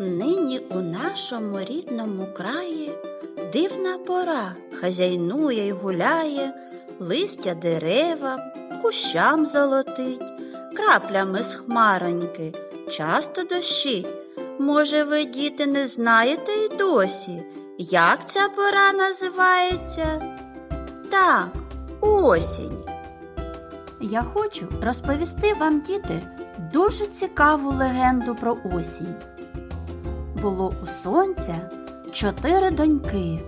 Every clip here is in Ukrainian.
Нині у нашому рідному краї дивна пора хазяйнує й гуляє, листя дерева, кущам золотить, краплями з хмароньки часто дощить. Може, ви, діти, не знаєте й досі, як ця пора називається? Так, осінь. Я хочу розповісти вам, діти, дуже цікаву легенду про осінь. Було у сонця чотири доньки: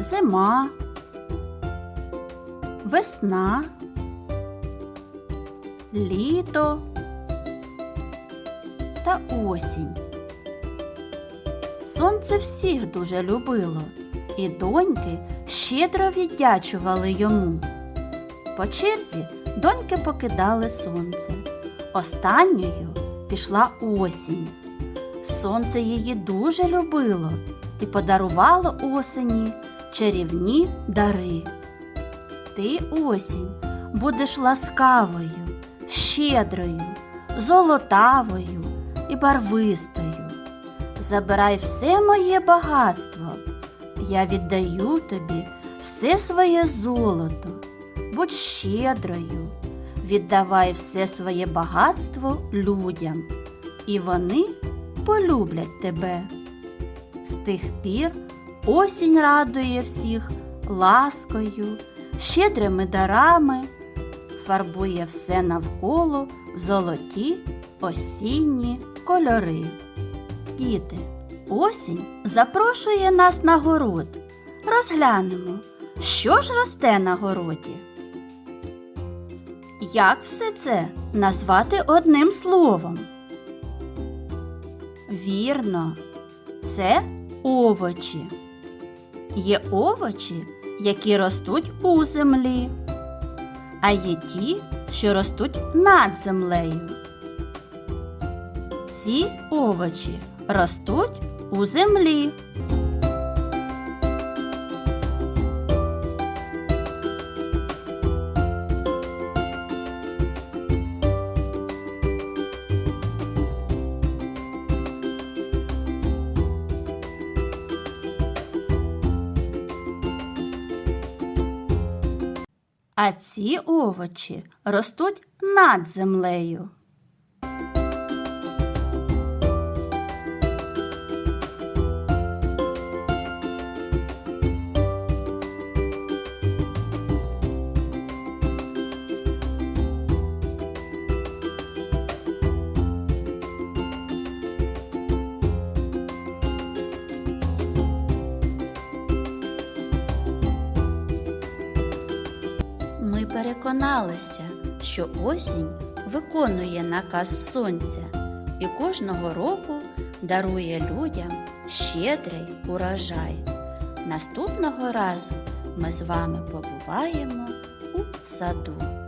зима, весна, літо та осінь. Сонце всіх дуже любило, і доньки щедро віддячували йому. По черзі доньки покидали сонце. Останньою пішла осінь. Сонце її дуже любило і подарувало осені чарівні дари. Ти, осінь, будеш ласкавою, щедрою, золотавою і барвистою. Забирай все моє багатство. Я віддаю тобі все своє золото. Будь щедрою, віддавай все своє багатство людям, і вони полюблять тебе. З тих пір осінь радує всіх ласкою, щедрими дарами, фарбує все навколо в золоті осінні кольори. Діти, осінь запрошує нас на город. Розглянемо, що ж росте на городі. Як все це назвати одним словом? Вірно, це овочі. Є овочі, які ростуть у землі, а є ті, що ростуть над землею. Ці овочі ростуть у землі. А ці овочі ростуть над землею. Переконалися, що осінь виконує наказ сонця і кожного року дарує людям щедрий урожай. Наступного разу ми з вами побуваємо у саду.